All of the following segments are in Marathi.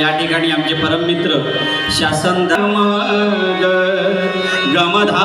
या ठिकाणी आमचे परममित्र शासन धर्म गमधा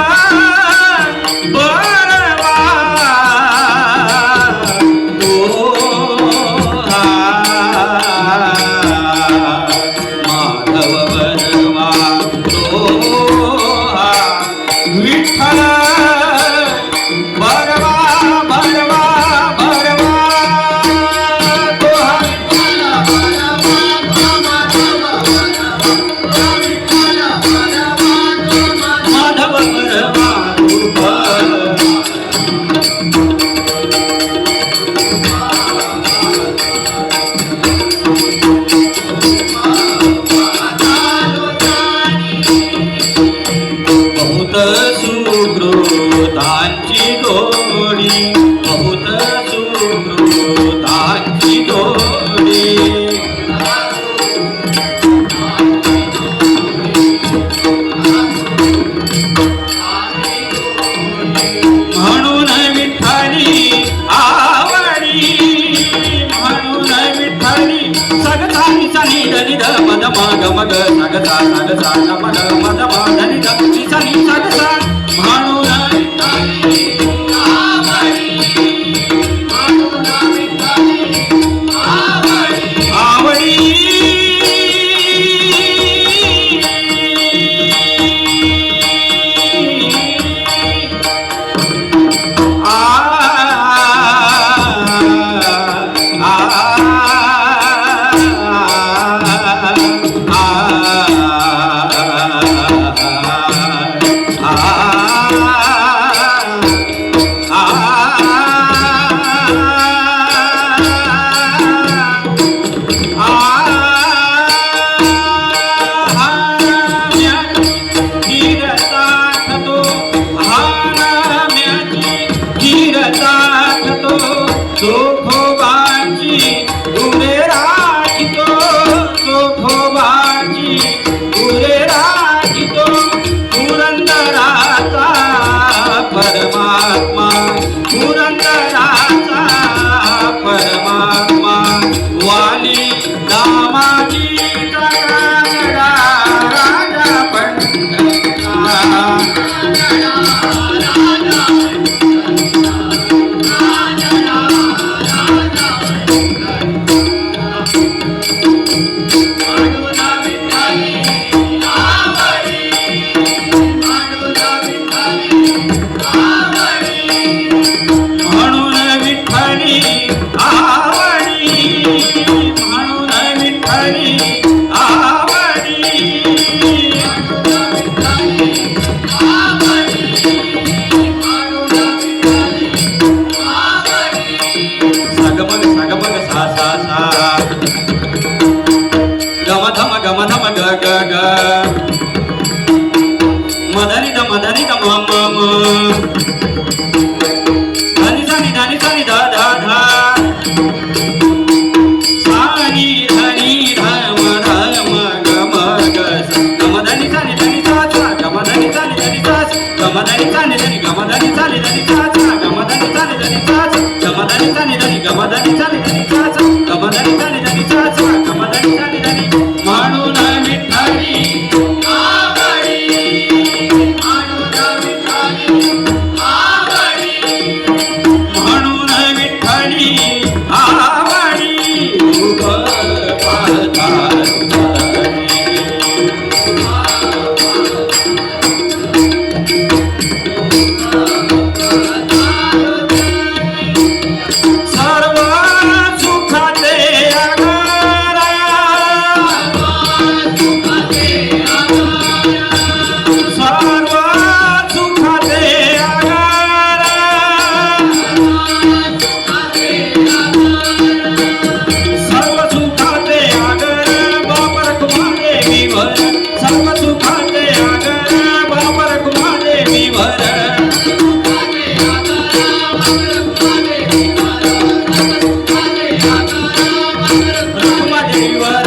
जाता मन मन माधरी Thank you. You. birthday.